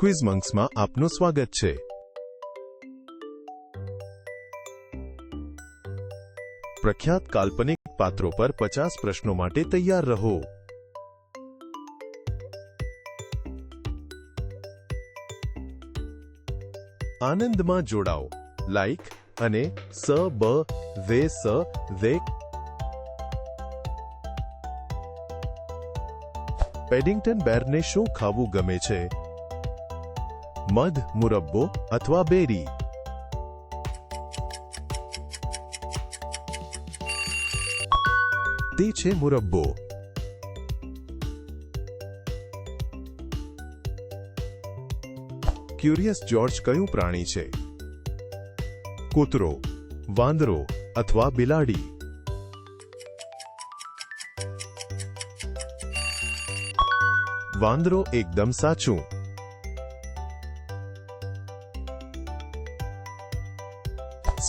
Quiz મંક્સમાં આપનું સ્વાગત છે. પ્રખ્યાત કાલ્પનિક પાત્રો પર પચાસ પ્રશ્નો માટે તૈયાર રહો. આનંદમાં જોડાઓ. લાઈક અને સ, બ, વે, સ, વે. પેડિંગ્ટન બેરને શું ખાવું ગમે છે? મધ, મુરબ્બો અથવા બેરી. તે છે મુરબ્બો. ક્યુરિયસ જ્યોર્જ કયું પ્રાણી છે? કૂતરો, વાંદરો અથવા બિલાડી? વાંદરો એકદમ સાચું.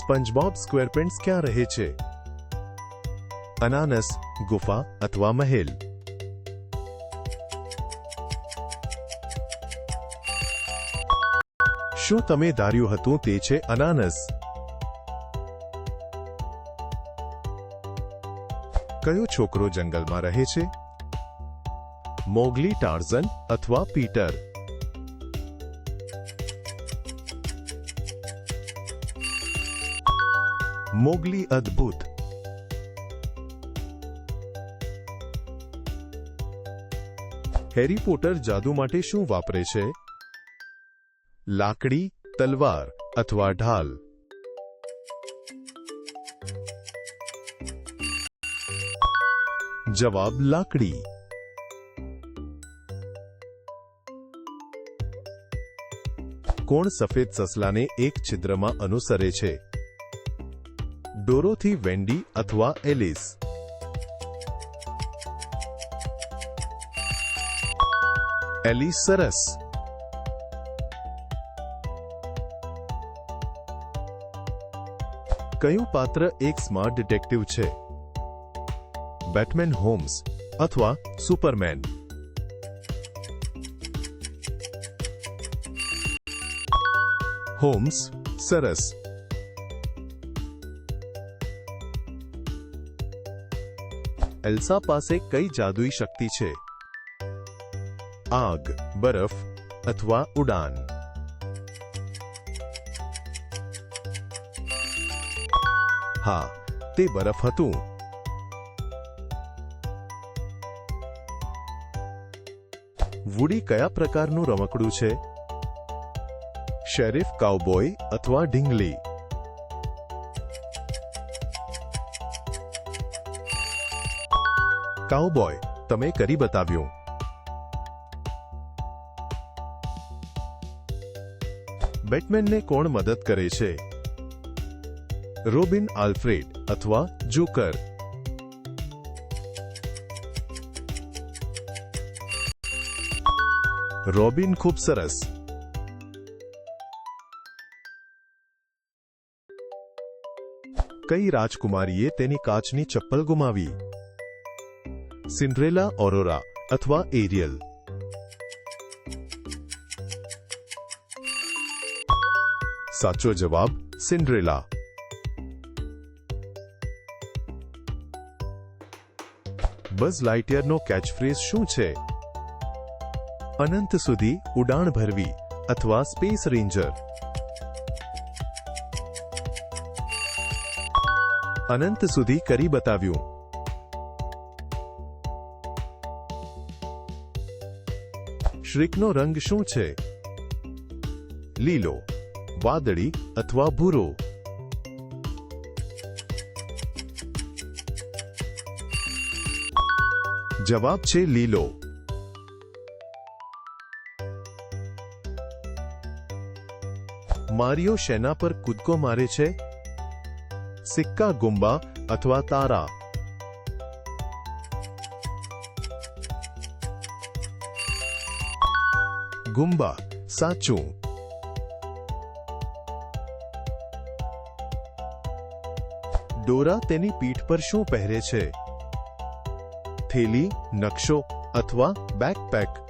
સ્પંજબોબ સ્ક્વેરપેન્ટ્સ ક્યાં રહે છે? અનાનસ, ગુફા અથવા મહેલ? શું તમે ધાર્યું હતું તે છે અનાનસ? કયો છોકરો જંગલમાં રહે છે? મોગલી, ટાર્ઝન અથવા પીટર? મોગલી અદ્ભુત હેરી પોટર જાદુ માટે શું વાપરે છે? લાકડી, તલવાર અથવા ઢાલ? જવાબ લાકડી. કોણ સફેદ સસલાને એક છિદ્રમાં અનુસરે છે? ડોરોથી વેન્ડી અથવા એલિસ એલિસ સરસ કયું પાત્ર એક સ્માર્ટ ડિટેક્ટિવ છે બેટમેન હોમ્સ અથવા સુપરમેન હોમ્સ સરસ એલ્સા પાસે કઈ જાદુઈ શક્તિ છે? આગ, બરફ અથવા ઉડાન? હા, તે બરફ હતું. વુડી કયા પ્રકારનું રમકડું છે? શેરીફ, કાઉબોય અથવા ઢીંગલી? કાઉબોય તમે કરી બતાવ્યું. બેટમેનને કોણ મદદ કરે છે? રોબિન આલ્ફ્રેડ અથવા જોકર? રોબિન ખૂબ સરસ. કઈ રાજકુમારીએ તેની કાચની ચપ્પલ ગુમાવી? સિન્ડ્રેલા ઓરોરા અથવા એરિયલ સાચો જવાબ સિન્ડ્રેલા બઝ લાઇટિયરનો કેચફ્રેઝ શું છે? અનંત સુધી ઉડાણ ભરવી અથવા સ્પેસ રેન્જર અનંત સુધી કરી બતાવ્યું. શ્રીકનો રંગ શું છે? લીલો, વાદળી અથવા ભૂરો? જવાબ છે લીલો. મારિયો શેના પર કૂદકો મારે છે? સિક્કા, ગુંબા અથવા તારા? गुम्बा, साचू। डोरा तेनी पीठ पर शू पहरे छे। थेली, नक्शो अथवा बैकपैक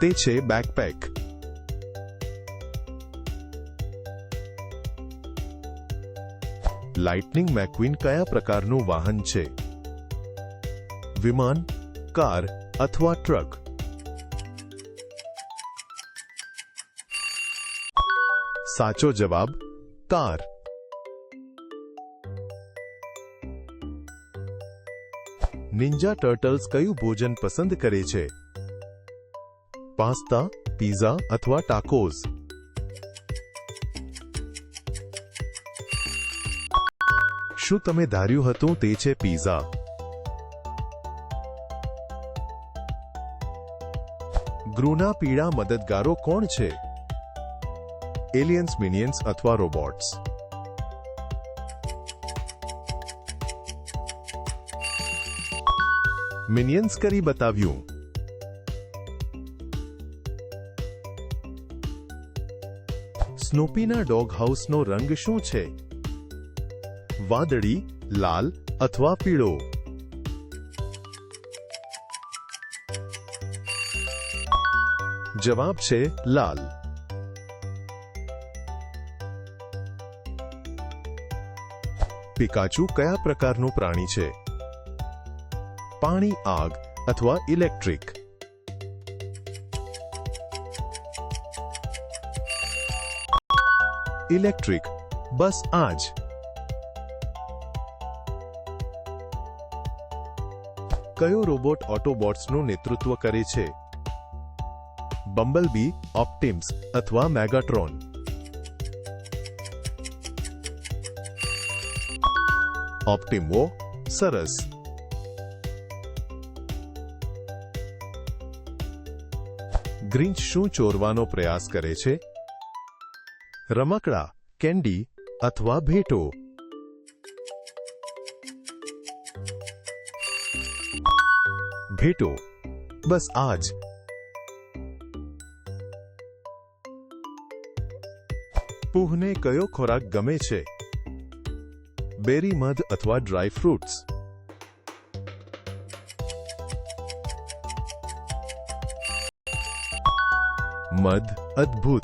ते छे बैकपैक लाइटनिंग मैक्वीन कया प्रकार नु वाहन छे? વિમાન કાર અથવા ટ્રક સાચો જવાબ કાર નિંજા ટર્ટલ્સ કયું ભોજન પસંદ કરે છે પાસ્તા પીઝા અથવા ટાકોઝ શું તમે ધાર્યું હતું તે છે પીઝા ગ્રુના પીડા મદદગારો કોણ છે? એલિયન્સ મિનિયન્સ અથવા રોબોટ્સ મિનિયન્સ કરી બતાવ્યું. સ્નોપીના ડોગ હાઉસનો રંગ શું છે? વાદળી, લાલ અથવા પીળો? જવાબ છે લાલ. પિકાચુ કયા પ્રકારનું પ્રાણી છે? પાણી, આગ અથવા ઇલેક્ટ્રિક? ઇલેક્ટ્રિક. બસ, આજ. કયો રોબોટ ઓટોબોટ્સનું નેતૃત્વ કરે છે? બમ્બલબી ઓપ્ટિમ્સ અથવા મેગાટ્રોન ઓપ્ટિમો સરસ ગ્રિન્ચ શું ચોરવાનો પ્રયાસ કરે છે? રમકડા, કેન્ડી, અથવા ભેટો. ભેટો. બસ આ પૂહને કયો ખોરાક ગમે છે? બેરી મધ અથવા ડ્રાય ફ્રૂટ્સ? મધ અદ્ભુત.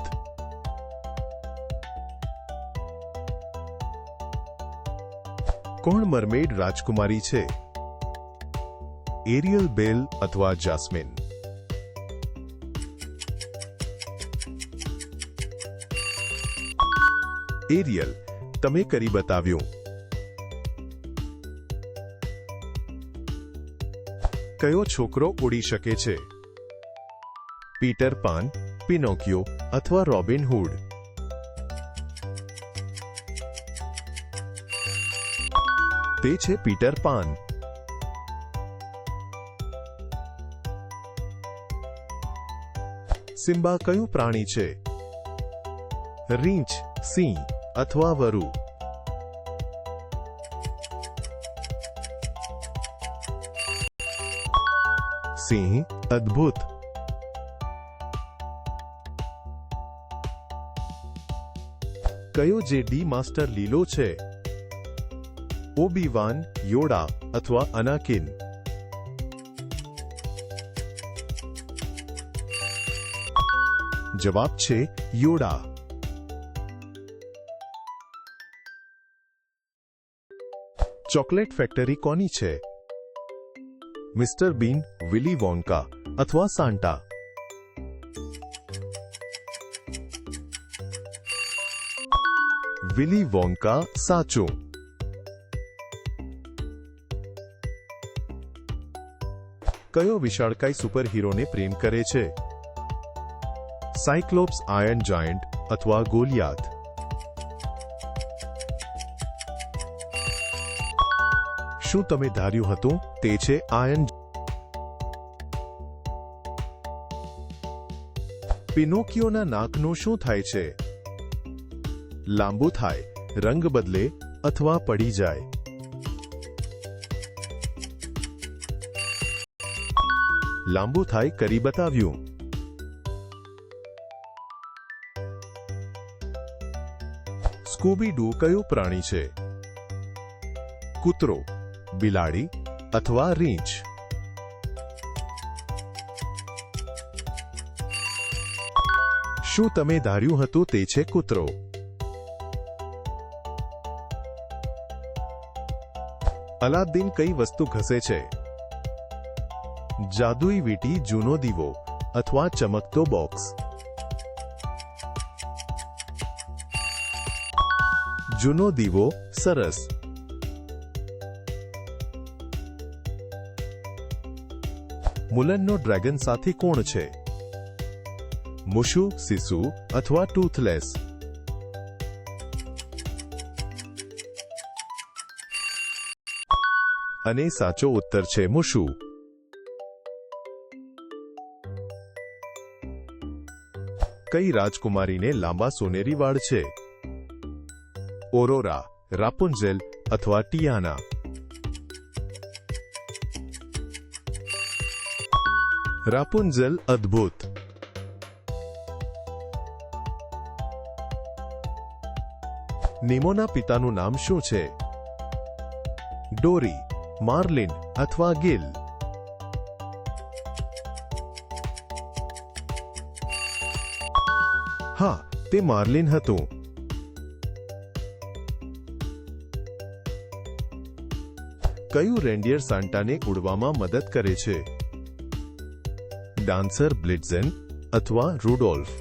કોણ મરમેડ રાજકુમારી છે? એરિયલ બેલ અથવા જાસ્મિન? એરિયલ તમે કરી બતાવ્યું. કયો છોકરો ઉડી શકે છે? પીટર પાન, પિનોકિયો અથવા રોબિન હુડ? તે છે પીટર પાન. સિમ્બા કયું પ્રાણી છે? રીંછ, સિંહ. અથવા વરુ સિંહ અદ્ભુત કયો જે ડી માસ્ટર લીલો છે ઓબી વાન યોડા અથવા અનાકિન જવાબ છે યોડા ચોકલેટ ફેક્ટરી કોની છે મિસ્ટર બીન વિલી વોન્કા અથવા સાન્ટા વિલી વોન્કા સાચું કયો વિશાળકાય સુપરહીરોને પ્રેમ કરે છે સાયક્લોપ્સ આયર્ન જાયન્ટ અથવા ગોલિયાત શું તમે ધાર્યું હતું? તે છે આયન. પિનોકિયોના નાકનું શું થાય છે? લાંબુ થાય, રંગ બદલે અથવા પડી જાય. લાંબુ થાય કરી બતાવ્યું. સ્કૂબી ડુ કયું પ્રાણી છે? કૂતરો બિલાડી અથવા રીંછ. શું તમે ધાર્યું હતું તે છે કૂતરો? અલાદ્દીન કઈ વસ્તુ ઘસે છે? જાદુઈ વીંટી, જૂનો દીવો અથવા ચમકતો બોક્સ? જૂનો દીવો સરસ. મુલનનો ડ્રેગન સાથી કોણ છે? મુશુ, સિસુ અથવા ટૂથલેસ? અને સાચો ઉત્તર છે મુશુ. કઈ રાજકુમારીને લાંબા સોનેરી વાળ છે? ઓરોરા, રાપુંજેલ અથવા ટિયાના? રાપુન્ઝેલ અદ્ભુત નિમોના પિતાનું નામ શું છે? ડોરી, માર્લિન અથવા ગિલ? હા, તે માર્લિન હતું. કયું રેન્ડિયર સાન્ટાને ઉડવામાં મદદ કરે છે? ડાન્સર બ્લિટ્ઝેન અથવા રૂડોલ્ફ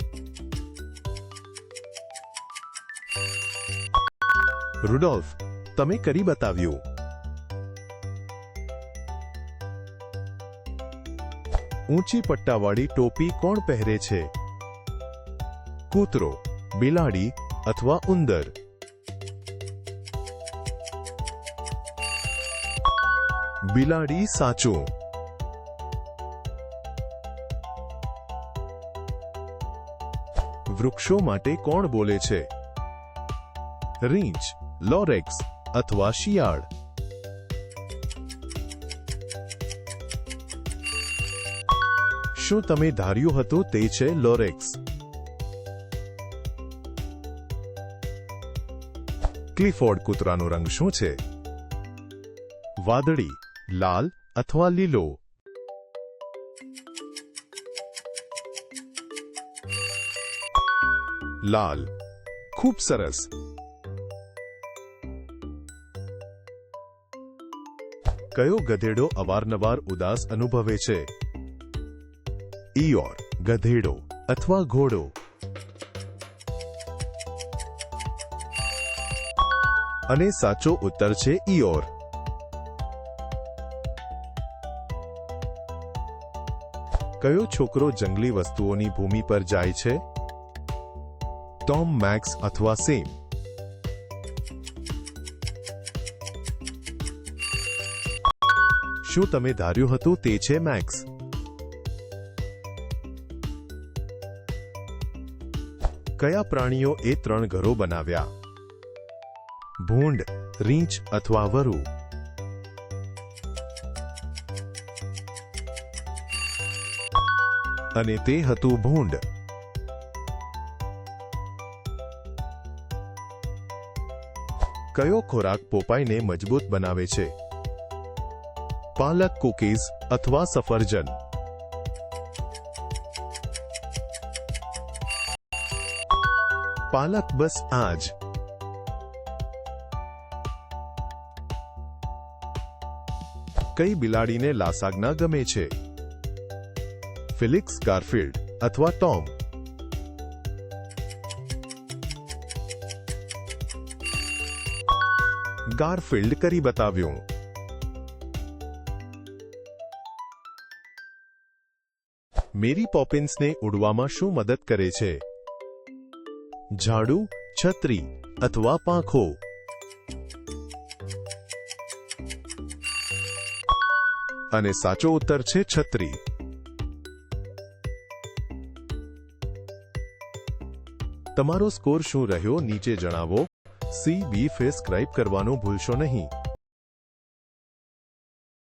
રૂડોલ્ફ તમે કરી બતાવ્યું ઊંચી પટ્ટાવાળી ટોપી કોણ પહેરે છે કૂતરો બિલાડી અથવા ઉંદર બિલાડી સાચું વૃક્ષો માટે કોણ બોલે છે? રીંછ, લોરેક્સ અથવા શિયાળ? શું તમે ધાર્યું હતું તે છે લોરેક્સ? ક્લિફોર્ડ કૂતરાનો રંગ શું છે? વાદળી, લાલ અથવા લીલો? લાલ ખૂબ સરસ કયો ગધેડો અવારનવાર ઉદાસ અનુભવે છે ઈયોર ગધેડો અથવા ઘોડો અને સાચો ઉત્તર છે ઈયોર કયો છોકરો જંગલી વસ્તુઓની ભૂમિ પર જાય છે ટોમ મેક્સ અથવા સેમ શું તમે ધાર્યું હતું તે છે મેક્સ કયા પ્રાણીઓ એ ત્રણ ઘરો બનાવ્યા ભૂંડ રીંછ અથવા વરુ અને તે હતું ભૂંડ કયો ખોરાક પોપાઈને મજબૂત બનાવે છે? પાલક કુકીઝ અથવા સફરજન. પાલક બસ આજ. કઈ બિલાડીને લાસાગના ગમે છે? ફિલિક્સ ગારફિલ્ડ અથવા ટોમ. ગારફિલ્ડ કરી બતાવ્યું. મેરી પોપિન્સને ઉડવામાં શું મદદ કરે છે? ઝાડુ, છત્રી અથવા પાંખો? અને સાચો ઉત્તર છે છત્રી. તમારો સ્કોર શું રહ્યો નીચે જણાવો. સી બી ફેસ્ક્રાઇબ કરવાનું ભૂલશો નહીં.